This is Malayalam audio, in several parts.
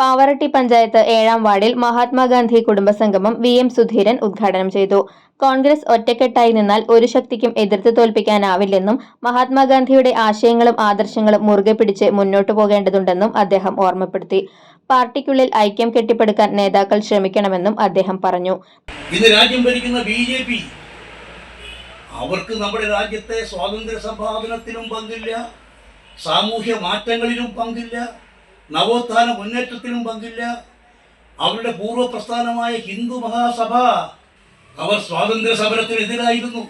പാവറട്ടി പഞ്ചായത്ത് ഏഴാം വാർഡിൽ മഹാത്മാഗാന്ധി കുടുംബസംഗമം വി എം സുധീരൻ ഉദ്ഘാടനം ചെയ്തു. കോൺഗ്രസ് ഒറ്റക്കെട്ടായി നിന്നാൽ ഒരു ശക്തിക്കും എതിർത്ത് തോൽപ്പിക്കാനാവില്ലെന്നും മഹാത്മാഗാന്ധിയുടെ ആശയങ്ങളും ആദർശങ്ങളും മുറുകെ പിടിച്ച് മുന്നോട്ടു പോകേണ്ടതുണ്ടെന്നും അദ്ദേഹം ഓർമ്മപ്പെടുത്തി. പാർട്ടിക്കുള്ളിൽ ഐക്യം കെട്ടിപ്പടുക്കാൻ നേതാക്കൾ ശ്രമിക്കണമെന്നും അദ്ദേഹം പറഞ്ഞു. രാജ്യം ഭരിക്കുന്ന ബി ജെ പി അവർക്ക് നമ്മുടെ രാജ്യത്തെ സ്വാതന്ത്ര്യ സംഭാവനത്തിലും പങ്കില്ല സാമൂഹ്യ മാറ്റങ്ങളിലും പങ്കില്ല നവോത്ഥാന മുന്നേറ്റത്തിനും പങ്കില്ല. അവരുടെ പൂർവ പ്രസ്ഥാനമായ ഹിന്ദു മഹാസഭ അവർ സ്വാതന്ത്ര്യ സമരത്തിനെതിരായിരുന്നു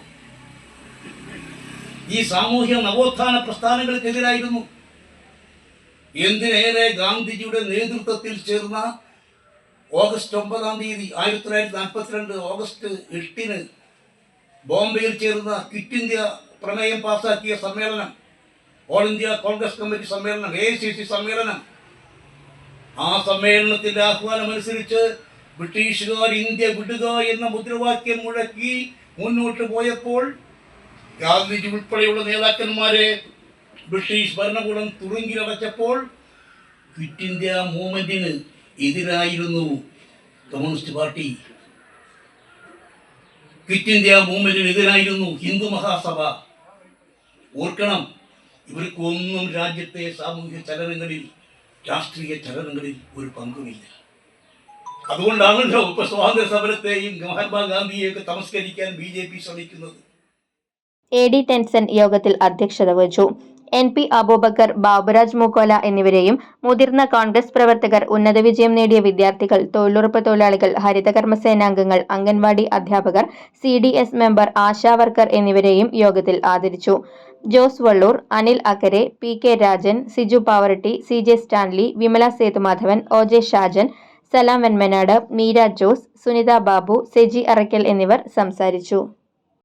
ഈ സാമൂഹ്യ നവോത്ഥാന പ്രസ്ഥാനങ്ങൾക്കെതിരായിരുന്നു. എന്തിനേറെ ഗാന്ധിജിയുടെ നേതൃത്വത്തിൽ ചേർന്ന ഓഗസ്റ്റ് ഒമ്പതാം തീയതി ആയിരത്തി തൊള്ളായിരത്തി നാൽപ്പത്തിരണ്ട് ഓഗസ്റ്റ് എട്ടിന് ബോംബെയിൽ ചേർന്ന ക്വിറ്റ് ഇന്ത്യ പ്രമേയം പാസാക്കിയ സമ്മേളനം ഓൾ ഇന്ത്യ കോൺഗ്രസ് കമ്മിറ്റി സമ്മേളനം എ സമ്മേളനം ആ സമ്മേളനത്തിന്റെ ആഹ്വാനം അനുസരിച്ച് ബ്രിട്ടീഷുകാർ ഇന്ത്യ വിടുക എന്ന മുദ്രാവാക്യം മുഴക്കി മുന്നോട്ട് പോയപ്പോൾ ഗാന്ധിജി ഉൾപ്പെടെയുള്ള നേതാക്കന്മാരെ ബ്രിട്ടീഷ് ഭരണകൂടം തുറുങ്കിലടച്ചപ്പോൾ ക്വിറ്റ് ഇന്ത്യ മൂവ്മെന്റിന് എതിരായിരുന്നു കമ്മ്യൂണിസ്റ്റ് പാർട്ടി. ക്വിറ്റ് ഇന്ത്യ മൂവ്മെന്റിന് എതിരായിരുന്നു ഹിന്ദു മഹാസഭ. ഓർക്കണം ഇവർക്കൊന്നും രാജ്യത്തെ സാമൂഹ്യ ചലനങ്ങളിൽ രാഷ്ട്രീയ ചലനങ്ങളിൽ ഒരു പങ്കുമില്ല. അതുകൊണ്ടാണല്ലോ ഇപ്പൊ സ്വാതന്ത്ര്യ സമരത്തെയും മഹാത്മാഗാന്ധിയെയൊക്കെ തമസ്കരിക്കാൻ ബി ജെ പി ശ്രമിക്കുന്നത്. എ ഡി ടെൻസൻ യോഗത്തിൽ അധ്യക്ഷത വഹിച്ചു. എൻ പി അബൂബക്കർ ബാബുരാജ് മുക്കോല എന്നിവരെയും മുതിർന്ന കോൺഗ്രസ് പ്രവർത്തകർ ഉന്നത വിജയം നേടിയ വിദ്യാർത്ഥികൾ തൊഴിലുറപ്പ് തൊഴിലാളികൾ ഹരിതകർമ്മസേനാംഗങ്ങൾ അംഗൻവാടി അധ്യാപകർ C D S member ASHA worker എന്നിവരെയും യോഗത്തിൽ ആദരിച്ചു. Jose Vallur Anil Akkara P K Rajan Siju Pavaratty C J Stanley Vimala Sethumadhavan O J Shajan Salam Venmanad Meera Jose Sunitha Babu Seji Arakkal എന്നിവർ സംസാരിച്ചു.